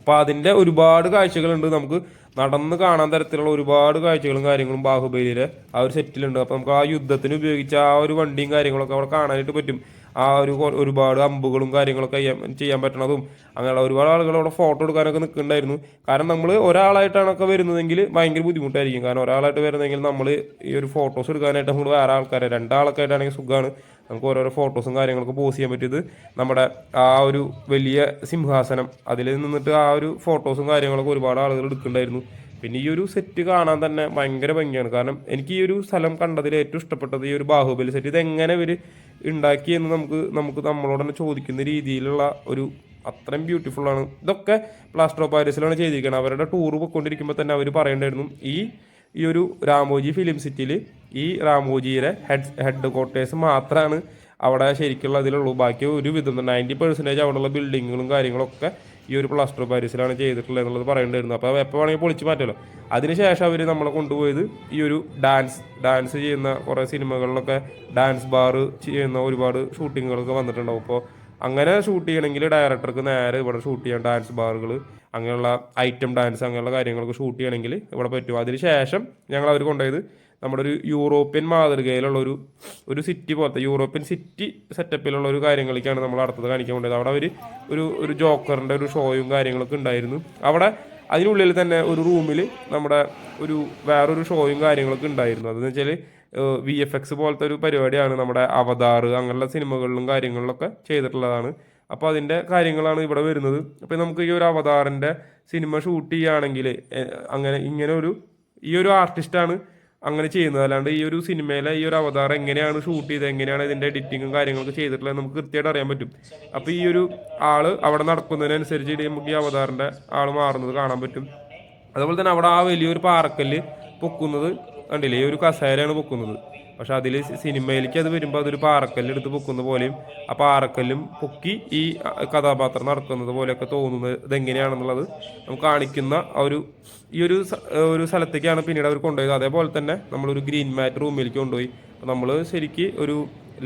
അപ്പോൾ അതിന്റെ ഒരുപാട് കാഴ്ചകളുണ്ട് നമുക്ക് നടന്ന് കാണാൻ തരത്തിലുള്ള ഒരുപാട് കാഴ്ചകളും കാര്യങ്ങളും ബാഹുബലിയിലെ ആ ഒരു സെറ്റിലുണ്ട്. അപ്പോൾ നമുക്ക് ആ യുദ്ധത്തിന് ഉപയോഗിച്ച ആ ഒരു വണ്ടിയും കാര്യങ്ങളൊക്കെ അവിടെ കാണാനായിട്ട് പറ്റും. ആ ഒരു ഒരുപാട് അമ്പുകളും കാര്യങ്ങളൊക്കെ ചെയ്യാൻ പറ്റണതും അങ്ങനെയുള്ള ഒരുപാട് ആളുകൾ അവിടെ ഫോട്ടോ എടുക്കാനൊക്കെ നിൽക്കുന്നുണ്ടായിരുന്നു. കാരണം നമ്മൾ ഒരാളായിട്ടാണൊക്കെ വരുന്നതെങ്കിൽ ഭയങ്കര ബുദ്ധിമുട്ടായിരിക്കും. കാരണം ഒരാളായിട്ട് വരുന്നതെങ്കിൽ നമ്മൾ ഈ ഒരു ഫോട്ടോസ് എടുക്കാനായിട്ട് നമ്മൾ വേറെ ആൾക്കാരെ രണ്ടാളൊക്കെ ആയിട്ടാണെങ്കിൽ സുഖമാണ് നമുക്ക് ഓരോരോ ഫോട്ടോസും കാര്യങ്ങളൊക്കെ പോസ്റ്റ് ചെയ്യാൻ പറ്റിയത് നമ്മുടെ ആ ഒരു വലിയ സിംഹാസനം. അതിൽ നിന്നിട്ട് ആ ഒരു ഫോട്ടോസും കാര്യങ്ങളൊക്കെ ഒരുപാട് ആളുകൾ എടുക്കുന്നുണ്ടായിരുന്നു. പിന്നെ ഈ ഒരു സെറ്റ് കാണാൻ തന്നെ ഭയങ്കര ഭംഗിയാണ്. കാരണം എനിക്ക് ഈ ഒരു സ്ഥലം കണ്ടതിൽ ഏറ്റവും ഇഷ്ടപ്പെട്ടത് ഈ ഒരു ബാഹുബലി സെറ്റ് ഇതെങ്ങനെ ഇവർ ഉണ്ടാക്കിയെന്ന് നമുക്ക് നമുക്ക് നമ്മളോട് തന്നെ ചോദിക്കുന്ന രീതിയിലുള്ള ഒരു അത്രയും ബ്യൂട്ടിഫുള്ളാണ് ഇതൊക്കെ പ്ലാസ്റ്റർ ഓഫ് പാരീസിലാണ് ചെയ്തിരിക്കുന്നത് അവരുടെ ടൂർ പോയിക്കൊണ്ടിരിക്കുമ്പോൾ തന്നെ അവർ പറയേണ്ടായിരുന്നു. ഈ ഈ ഒരു രാമോജി ഫിലിം സിറ്റിയിൽ ഈ രാമോജിയുടെ ഹെഡ് ഹെഡ് ക്വാർട്ടേഴ്സ് മാത്രമാണ് അവിടെ ശരിക്കുള്ള അതിലുള്ളൂ ബാക്കി ഒരു വിധം നയന്റി പെർസെന്റേജ് അവിടെയുള്ള ബിൽഡിങ്ങുകളും കാര്യങ്ങളൊക്കെ ഈ ഒരു പ്ലാസ്റ്റർ പാരീസിലാണ് ചെയ്തിട്ടുള്ളത് എന്നുള്ളത് പറയേണ്ടിയിരുന്നു. അപ്പോൾ എപ്പോൾ വേണമെങ്കിൽ പൊളിച്ച് മാറ്റുമല്ലോ. അതിനുശേഷം അവർ നമ്മളെ കൊണ്ടുപോയത് ഈ ഒരു ഡാൻസ് ഡാൻസ് ചെയ്യുന്ന കുറേ സിനിമകളിലൊക്കെ ഡാൻസ് ബാർ ചെയ്യുന്ന ഒരുപാട് ഷൂട്ടിങ്ങുകളൊക്കെ വന്നിട്ടുണ്ടാവും. അപ്പോൾ അങ്ങനെ ഷൂട്ട് ചെയ്യണമെങ്കിൽ ഡയറക്ടർക്ക് നേരെ ഇവിടെ ഷൂട്ട് ചെയ്യാൻ ഡാൻസ് ബാറുകൾ അങ്ങനെയുള്ള ഐറ്റം ഡാൻസ് അങ്ങനെയുള്ള കാര്യങ്ങളൊക്കെ ഷൂട്ട് ചെയ്യണമെങ്കിൽ ഇവിടെ പറ്റും. അതിന് ശേഷം ഞങ്ങൾ അവർ കൊണ്ടുപോയത് നമ്മുടെ ഒരു യൂറോപ്യൻ മാതൃകയിലുള്ള ഒരു ഒരു സിറ്റി പോലത്തെ യൂറോപ്യൻ സിറ്റി സെറ്റപ്പിലുള്ള ഒരു കാര്യങ്ങളിലേക്കാണ് നമ്മൾ അടുത്തത് കാണിക്കാൻ കൊണ്ടത് അവിടെ അവർ ഒരു ഒരു ജോക്കറിന്റെ ഒരു ഷോയും കാര്യങ്ങളൊക്കെ ഉണ്ടായിരുന്നു. അവിടെ അതിനുള്ളിൽ തന്നെ ഒരു റൂമിൽ നമ്മുടെ ഒരു വേറൊരു ഷോയും കാര്യങ്ങളൊക്കെ ഉണ്ടായിരുന്നു. അതെന്ന് വെച്ചാൽ വി എഫ് എക്സ് പോലത്തെ ഒരു പരിപാടിയാണ് നമ്മുടെ അവതാർ അങ്ങനെയുള്ള സിനിമകളിലും കാര്യങ്ങളിലൊക്കെ ചെയ്തിട്ടുള്ളതാണ്. അപ്പോൾ അതിന്റെ കാര്യങ്ങളാണ് ഇവിടെ വരുന്നത്. അപ്പോൾ നമുക്ക് ഈ ഒരു അവതാറിന്റെ സിനിമ ഷൂട്ട് ചെയ്യുകയാണെങ്കിൽ അങ്ങനെ ഇങ്ങനെ ഒരു ഈ ഒരു ആർട്ടിസ്റ്റാണ് അങ്ങനെ ചെയ്യുന്നത്. അല്ലാണ്ട് ഈ ഒരു സിനിമയിലെ ഈ ഒരു അവതാരം എങ്ങനെയാണ് ഷൂട്ട് ചെയ്തത് എങ്ങനെയാണ് ഇതിന്റെ എഡിറ്റിങ്ങും കാര്യങ്ങളൊക്കെ ചെയ്തിട്ടുള്ളത് നമുക്ക് കൃത്യമായിട്ട് അറിയാൻ പറ്റും. അപ്പോൾ ഈ ഒരു ആൾ അവിടെ നടക്കുന്നതിനനുസരിച്ച് നമുക്ക് ഈ അവതാറിന്റെ ആൾ മാറുന്നത് കാണാൻ പറ്റും. അതുപോലെ തന്നെ അവിടെ ആ വലിയൊരു പാറക്കല്ല് പൊക്കുന്നത് കണ്ടില്ലേ? ഈ ഒരു കസേരയാണ് പൊക്കുന്നത്. പക്ഷെ അതിൽ സിനിമയിലേക്ക് അത് വരുമ്പോൾ അതൊരു പാറക്കല്ലെടുത്ത് പൊക്കുന്ന പോലെയും ആ പാറക്കല്ലും പൊക്കി ഈ കഥാപാത്രം നടക്കുന്നത് പോലെയൊക്കെ തോന്നുന്നത് ഇതെങ്ങനെയാണെന്നുള്ളത് നമുക്ക് കാണിക്കുന്ന ആ ഒരു ഈ ഒരു ഒരു സ്ഥലത്തേക്കാണ് പിന്നീട് അവർ കൊണ്ടുപോയത്. അതേപോലെ തന്നെ നമ്മളൊരു ഗ്രീൻ മാറ്റ് റൂമിലേക്ക് കൊണ്ടുപോയി. നമ്മൾ ശരിക്ക് ഒരു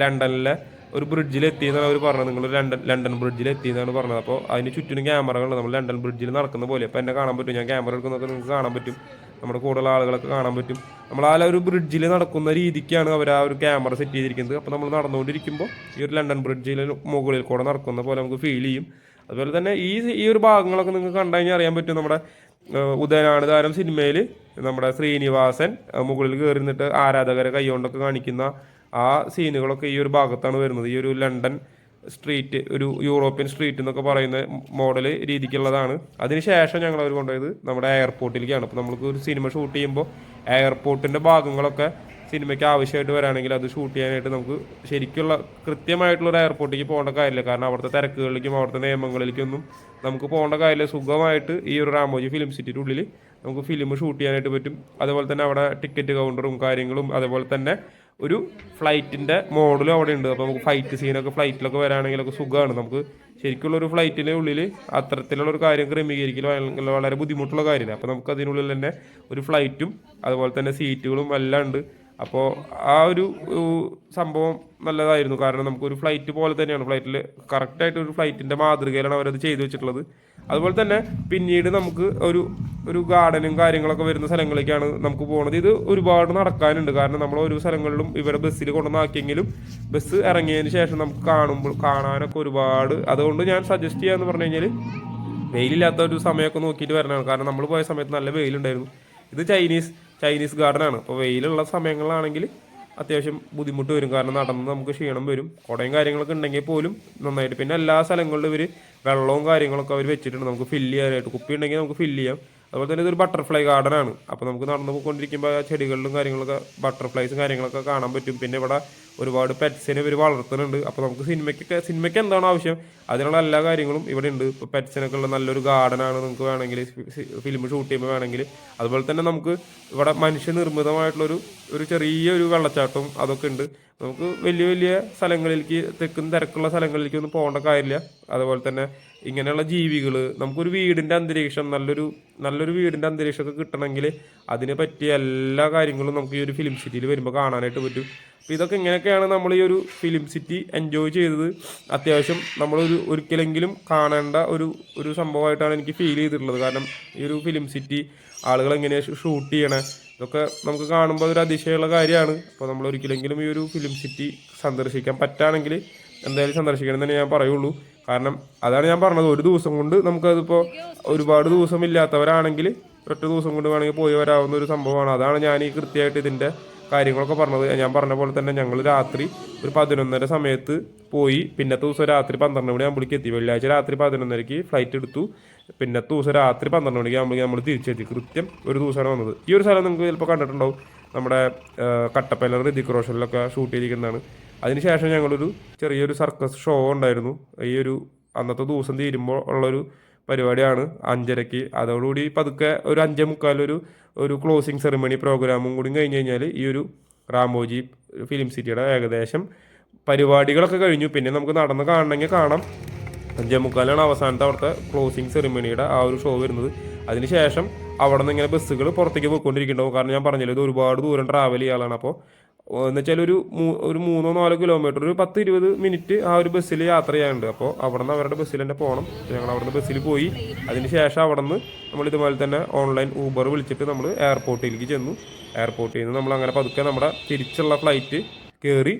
ലണ്ടനിലെ ഒരു ബ്രിഡ്ജിൽ എത്തിയെന്നാണ് അവർ പറഞ്ഞത്. നിങ്ങൾ ലണ്ടൻ ലണ്ടൻ ബ്രിഡ്ജിൽ എത്തിയെന്നാണ് പറഞ്ഞത്. അപ്പോൾ അതിന് ചുറ്റിനും ക്യാമറകളുണ്ട്. നമ്മൾ ലണ്ടൻ ബ്രിഡ്ജിൽ നടക്കുന്ന പോലെ. അപ്പോൾ എന്നെ കാണാൻ പറ്റും. ഞാൻ ക്യാമറ എടുക്കുന്നതൊക്കെ നിങ്ങൾക്ക് കാണാൻ പറ്റും. നമ്മുടെ കൂടുതൽ ആളുകളൊക്കെ കാണാൻ പറ്റും. നമ്മൾ ആ ഒരു ബ്രിഡ്ജിൽ നടക്കുന്ന രീതിക്കാണ് അവർ ആ ഒരു ക്യാമറ സെറ്റ് ചെയ്തിരിക്കുന്നത്. അപ്പോൾ നമ്മൾ നടന്നുകൊണ്ടിരിക്കുമ്പോൾ ഈ ഒരു ലണ്ടൻ ബ്രിഡ്ജിൽ മുകളിൽ കൂടെ നടക്കുന്ന പോലെ നമുക്ക് ഫീൽ ചെയ്യും. അതുപോലെ തന്നെ ഈ ഈ ഒരു ഭാഗങ്ങളൊക്കെ നിങ്ങൾക്ക് കണ്ടു കഴിഞ്ഞാൽ അറിയാൻ പറ്റും നമ്മുടെ ഉദയനാട് താരം സിനിമയിൽ നമ്മുടെ ശ്രീനിവാസൻ മുകളിൽ കയറി നിന്നിട്ട് ആരാധകരെ കൈകൊണ്ടൊക്കെ കാണിക്കുന്ന ആ സീനുകളൊക്കെ ഈ ഒരു ഭാഗത്താണ് വരുന്നത്. ഈ ഒരു ലണ്ടൻ സ്ട്രീറ്റ് ഒരു യൂറോപ്യൻ സ്ട്രീറ്റ് എന്നൊക്കെ പറയുന്ന മോഡൽ രീതിക്കുള്ളതാണ്. അതിനുശേഷം ഞങ്ങൾ അവർ കൊണ്ടുപോയത് നമ്മുടെ എയർപോർട്ടിലേക്കാണ് അപ്പോൾ നമുക്ക് ഒരു സിനിമ ഷൂട്ട് ചെയ്യുമ്പോൾ എയർപോർട്ടിന്റെ ഭാഗങ്ങളൊക്കെ സിനിമയ്ക്ക് ആവശ്യമായിട്ട് വരാണെങ്കിൽ അത് ഷൂട്ട് ചെയ്യാനായിട്ട് നമുക്ക് ശരിക്കുള്ള കൃത്യമായിട്ടുള്ള ഒരു എയർപോർട്ടിലേക്ക് പോകേണ്ട കാര്യമില്ല. കാരണം അവിടുത്തെ തിരക്കുകളിലേക്കും അവിടുത്തെ നിയമങ്ങളിലേക്കൊന്നും നമുക്ക് പോകേണ്ട കാര്യമില്ല. സുഖമായിട്ട് ഈ ഒരു റാമോജി ഫിലിം സിറ്റിയുടെ ഉള്ളിൽ നമുക്ക് ഫിലിം ഷൂട്ട് ചെയ്യാനായിട്ട് പറ്റും. അതുപോലെ തന്നെ അവിടെ ടിക്കറ്റ് കൗണ്ടറും കാര്യങ്ങളും അതുപോലെ തന്നെ ഒരു ഫ്ലൈറ്റിന്റെ മോഡലും അവിടെ ഉണ്ട് അപ്പോൾ നമുക്ക് ഫൈറ്റ് സീനൊക്കെ ഫ്ലൈറ്റിലൊക്കെ വരാണെങ്കിലൊക്കെ സുഖമാണ് നമുക്ക് ശരിക്കുള്ള ഒരു ഫ്ലൈറ്റിന്റെ ഉള്ളിൽ അത്തരത്തിലുള്ള ഒരു കാര്യം ക്രമീകരിക്കൽ വളരെ ബുദ്ധിമുട്ടുള്ള കാര്യമില്ല അപ്പോൾ നമുക്ക് അതിനുള്ളിൽ തന്നെ ഒരു ഫ്ലൈറ്റും അതുപോലെ തന്നെ സീറ്റുകളും എല്ലാം ഉണ്ട്. അപ്പോൾ ആ ഒരു സംഭവം നല്ലതായിരുന്നു. കാരണം നമുക്കൊരു ഫ്ലൈറ്റ് പോലെ തന്നെയാണ്. ഫ്ലൈറ്റിൽ കറക്റ്റായിട്ട് ഒരു ഫ്ലൈറ്റിന്റെ മാതൃകയിലാണ് അവരത് ചെയ്തു വെച്ചിട്ടുള്ളത്. അതുപോലെ തന്നെ പിന്നീട് നമുക്ക് ഒരു ഒരു ഗാർഡനും കാര്യങ്ങളൊക്കെ വരുന്ന സ്ഥലങ്ങളിലേക്കാണ് നമുക്ക് പോകുന്നത് ഇത് ഒരുപാട് നടക്കാനുണ്ട്. കാരണം നമ്മൾ ഓരോ സ്ഥലങ്ങളിലും ഇവരെ ബസ്സിൽ കൊണ്ടുവന്നാക്കിയെങ്കിലും ബസ് ഇറങ്ങിയതിന് ശേഷം നമുക്ക് കാണുമ്പോൾ കാണാനൊക്കെ ഒരുപാട്. അതുകൊണ്ട് ഞാൻ സജസ്റ്റ് ചെയ്യാമെന്ന് പറഞ്ഞു കഴിഞ്ഞാൽ വെയിലില്ലാത്ത ഒരു സമയമൊക്കെ നോക്കിയിട്ട് വരണമാണ് കാരണം നമ്മൾ പോയ സമയത്ത് നല്ല വെയിലുണ്ടായിരുന്നു. ഇത് ചൈനീസ് ചൈനീസ് ഗാർഡൻ ആണ് അപ്പോൾ വെയിലുള്ള സമയങ്ങളിലാണെങ്കിൽ അത്യാവശ്യം ബുദ്ധിമുട്ട് വരും. കാരണം നടന്ന് നമുക്ക് ക്ഷീണം വരും. കുടയും കാര്യങ്ങളൊക്കെ ഉണ്ടെങ്കിൽ പോലും നന്നായിട്ട്. പിന്നെ എല്ലാ സ്ഥലങ്ങളിലും ഇവർ വെള്ളവും കാര്യങ്ങളൊക്കെ അവർ വെച്ചിട്ടുണ്ട്. നമുക്ക് ഫില്ല് ചെയ്യാനായിട്ട്. കുപ്പി ഉണ്ടെങ്കിൽ നമുക്ക് ഫില്ല് ചെയ്യാം. അതുപോലെ തന്നെ ഇതൊരു ബട്ടർഫ്ലൈ ഗാർഡൻ ആണ്. അപ്പോൾ നമുക്ക് നടന്നു പോയിക്കൊണ്ടിരിക്കുമ്പോൾ ആ ചെടികളിലും കാര്യങ്ങളൊക്കെ ബട്ടർഫ്ലൈസും കാര്യങ്ങളൊക്കെ കാണാൻ പറ്റും. പിന്നെ ഇവിടെ ഒരുപാട് പെറ്റ്സിനെ ഇവർ വളർത്തുന്നുണ്ട്. അപ്പോൾ നമുക്ക് സിനിമയ്ക്കൊക്കെ സിനിമയ്ക്ക് എന്താണ് ആവശ്യം അതിനുള്ള എല്ലാ കാര്യങ്ങളും ഇവിടെ ഉണ്ട്. ഇപ്പോൾ പെറ്റ്സിനൊക്കെ ഉള്ള നല്ലൊരു ഗാർഡനാണ് നമുക്ക് വേണമെങ്കിൽ ഫിലിം ഷൂട്ട് ചെയ്യുമ്പോൾ വേണമെങ്കിൽ. അതുപോലെ തന്നെ നമുക്ക് ഇവിടെ മനുഷ്യനിർമ്മിതമായിട്ടുള്ളൊരു ഒരു ചെറിയൊരു വെള്ളച്ചാട്ടവും അതൊക്കെ ഉണ്ട്. നമുക്ക് വലിയ വലിയ സ്ഥലങ്ങളിലേക്ക് തെക്കും തിരക്കുള്ള സ്ഥലങ്ങളിലേക്ക് ഒന്നും പോകേണ്ട കാര്യമില്ല. അതുപോലെ തന്നെ ഇങ്ങനെയുള്ള ജീവികൾ നമുക്കൊരു വീടിന്റെ അന്തരീക്ഷം നല്ലൊരു നല്ലൊരു വീടിന്റെ അന്തരീക്ഷമൊക്കെ കിട്ടണമെങ്കിൽ അതിന് പറ്റിയ എല്ലാ കാര്യങ്ങളും നമുക്ക് ഈ ഒരു ഫിലിം സിറ്റിയിൽ വരുമ്പോൾ കാണാനായിട്ട് പറ്റും. അപ്പോൾ ഇതൊക്കെ ഇങ്ങനെയൊക്കെയാണ് നമ്മൾ ഈ ഒരു ഫിലിം സിറ്റി എൻജോയ് ചെയ്തത്. അത്യാവശ്യം നമ്മളൊരു ഒരിക്കലെങ്കിലും കാണേണ്ട ഒരു ഒരു സംഭവമായിട്ടാണ് എനിക്ക് ഫീൽ ചെയ്തിട്ടുള്ളത്. കാരണം ഈ ഒരു ഫിലിം സിറ്റി ആളുകൾ എങ്ങനെയാണ് ഷൂട്ട് ചെയ്യണേ ഇതൊക്കെ നമുക്ക് കാണുമ്പോൾ ഒരു അതിശയമുള്ള കാര്യമാണ്. അപ്പോൾ നമ്മൾ ഒരിക്കലെങ്കിലും ഈ ഒരു ഫിലിം സിറ്റി സന്ദർശിക്കാൻ പറ്റുകയാണെങ്കിൽ എന്തായാലും സന്ദർശിക്കണം തന്നെ ഞാൻ പറയുള്ളൂ. കാരണം അതാണ് ഞാൻ പറഞ്ഞത് ഒരു ദിവസം കൊണ്ട് നമുക്കതിപ്പോൾ ഒരുപാട് ദിവസം ഇല്ലാത്തവരാണെങ്കിൽ ഒറ്റ ദിവസം കൊണ്ട് വേണമെങ്കിൽ പോയി വരാവുന്ന ഒരു സംഭവമാണ്. അതാണ് ഞാൻ ഈ കൃത്യമായിട്ട് ഇതിന്റെ കാര്യങ്ങളൊക്കെ പറഞ്ഞത്. ഞാൻ പറഞ്ഞ പോലെ തന്നെ ഞങ്ങൾ രാത്രി ഒരു പതിനൊന്നര സമയത്ത് പോയി പിന്നത്തെ ദിവസം രാത്രി പന്ത്രണ്ട് മണി ആകുമ്പോഴേക്ക് എത്തി. വെള്ളിയാഴ്ച രാത്രി പതിനൊന്നരയ്ക്ക് ഫ്ലൈറ്റ് എടുത്തു. പിന്നത്തെ ദിവസം രാത്രി പന്ത്രണ്ട് മണിക്ക് ആകുമ്പോഴേക്കും നമ്മൾ തിരിച്ചെത്തി. കൃത്യം ഒരു ദിവസമാണ് വന്നത്. ഈ ഒരു സ്ഥലം നിങ്ങൾക്ക് ചിലപ്പോൾ കണ്ടിട്ടുണ്ടാവും. നമ്മുടെ കട്ടപ്പന ഋതിക് റോഷനിലൊക്കെ ഷൂട്ട് ചെയ്തിരിക്കുന്നതാണ്. അതിനുശേഷം ഞങ്ങളൊരു ചെറിയൊരു സർക്കസ് ഷോ ഉണ്ടായിരുന്നു. ഈ ഒരു അന്നത്തെ ദിവസം തീരുമ്പോൾ ഉള്ളൊരു പരിപാടിയാണ് അഞ്ചരയ്ക്ക്. അതോടുകൂടി പതുക്കെ ഒരു അഞ്ചേ മുക്കാലൊരു ഒരു ക്ലോസിങ് സെറിമണി പ്രോഗ്രാമും കൂടി കഴിഞ്ഞ് കഴിഞ്ഞാൽ ഈ ഒരു റാമോജി ഫിലിം സിറ്റിയുടെ ഏകദേശം പരിപാടികളൊക്കെ കഴിഞ്ഞു. പിന്നെ നമുക്ക് നടന്ന് കാണണമെങ്കിൽ കാണാം. അഞ്ചേ മുക്കാലാണ് അവസാനത്തെ അവിടുത്തെ ക്ലോസിങ് സെറിമണിയുടെ ആ ഒരു ഷോ വരുന്നത്. അതിനുശേഷം അവിടെ നിന്ന് ഇങ്ങനെ ബസ്സുകൾ പുറത്തേക്ക് പോയിക്കൊണ്ടിരിക്കുന്നുണ്ടാവും. കാരണം ഞാൻ പറഞ്ഞല്ലോ ഇത് ഒരുപാട് ദൂരം ട്രാവൽ ചെയ്യാനാണ് അപ്പോൾ എന്ന് വെച്ചാൽ ഒരു ഒരു മൂന്നോ നാലോ കിലോമീറ്റർ ഒരു പത്ത് ഇരുപത് മിനിറ്റ് ആ ഒരു ബസ്സിൽ യാത്ര ചെയ്യാനുണ്ട്. അപ്പോൾ അവിടെ നിന്ന് അവരുടെ ബസ്സിൽ തന്നെ പോകണം. ഞങ്ങൾ അവിടെ നിന്ന് ബസ്സിൽ പോയി. അതിന് ശേഷം അവിടെ നിന്ന് നമ്മൾ ഇതുപോലെ തന്നെ ഓൺലൈൻ ഊബർ വിളിച്ചിട്ട് നമ്മൾ എയർപോർട്ടിലേക്ക് ചെന്നു. എയർപോർട്ടിൽ നിന്ന് നമ്മൾ അങ്ങനെ പതുക്കെ നമ്മുടെ തിരിച്ചുള്ള ഫ്ലൈറ്റ് കയറി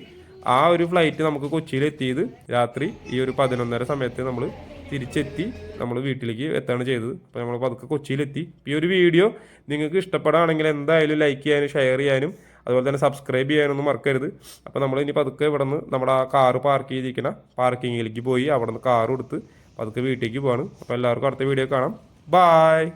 ആ ഒരു ഫ്ലൈറ്റ് നമുക്ക് കൊച്ചിയിൽ എത്തിയത് രാത്രി ഈ ഒരു പതിനൊന്നര സമയത്ത് നമ്മൾ തിരിച്ചെത്തി നമ്മൾ വീട്ടിലേക്ക് എത്താണ് ചെയ്തത്. അപ്പോൾ നമ്മൾ പതുക്കെ കൊച്ചിയിലെത്തി ഈ ഒരു വീഡിയോ നിങ്ങൾക്ക് ഇഷ്ടപ്പെടുകയാണെങ്കിൽ എന്തായാലും ലൈക്ക് ചെയ്യാനും ഷെയർ ചെയ്യാനും അതുപോലെ തന്നെ സബ്സ്ക്രൈബ് ചെയ്യാനൊന്നും മറക്കരുത്. അപ്പോൾ നമ്മൾ ഇനി പതുക്കെ ഇവിടെ നിന്ന് നമ്മുടെ ആ കാറ് പാർക്ക് ചെയ്തിരിക്കുന്ന പാർക്കിങ്ങിലേക്ക് പോയി അവിടെ നിന്ന് കാറ് എടുത്ത് പതുക്കെ വീട്ടിലേക്ക് പോവാണ്. അപ്പോൾ എല്ലാവർക്കും അടുത്ത വീഡിയോ കാണാം. ബായ്